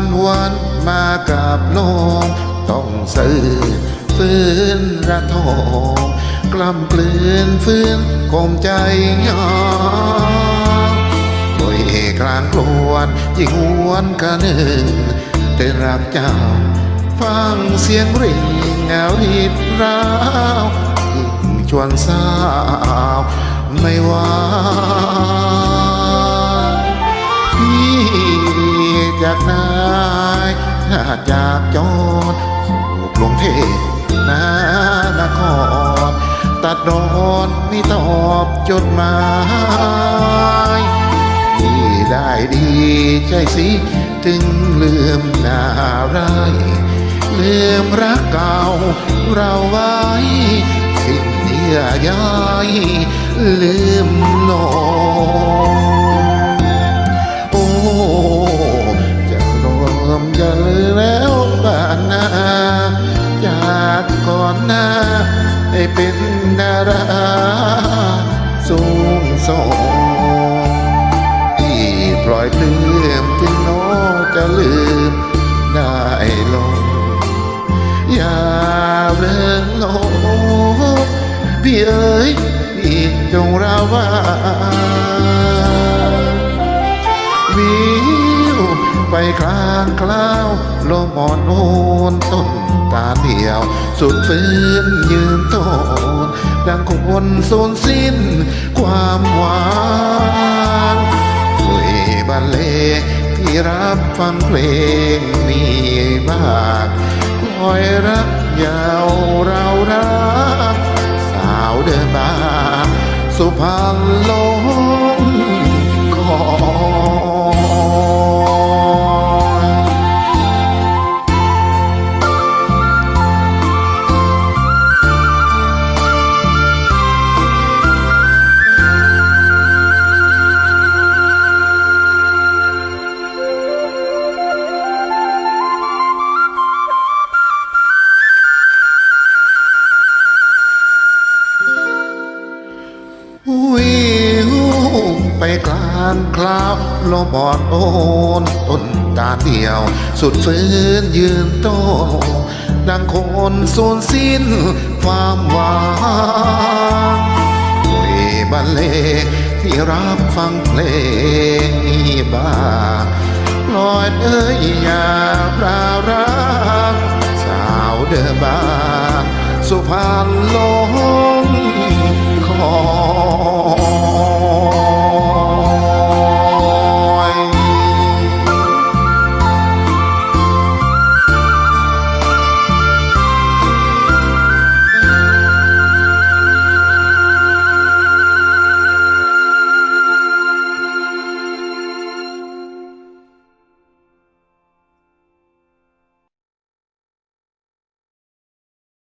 วันวันมากับน้องต้องซื้อฟื้นระทองกล้ำกลืนฟื้นกลมใจยอโดยเอกลางกลวนยิ่งหวนกันหนึ่งแต่รักเจ้า ฟังเสียงริ่งเงาหิดร้าวชวนสาว ไม่ว่า จากนายถ้าจากจอดสู่กรุงเทพนานคร ตัดรอนไม่ตอบจดหมายที่ได้ดีใช่สิ ถึงลืมหน้าไรลืมรักเก่าเราไว้ สิ่งเยื่อใยลืม ราสูงส่งที่ปล่อยเลื่อมถึงโน้จะลืมได้ลง อย่าเลิกโลกพี่เอ๋ยพี่จงระวังวิวไปคลา งคลาวลมอ่อนโอนต้นตาเดียว สุดฟื้นยืนต้นดังคนสูญสิ้นความหวังคุยบรรเลงที่รับฟังเพลงนี้บ้างคอยรักยาวเรารัก สาวเดินมาสุพรรณโล วิวไปกลางคลาวลมบอดโอนต้นตาเดียว สุดฟื้นยืนโต ดังคนสูญสิ้นความหวังด้วยบรรเลงที่รับฟังเพลงนี้บ้างลอยเอ้ยอย่าปรารักสาวเดิมบ้างสุพรรณลง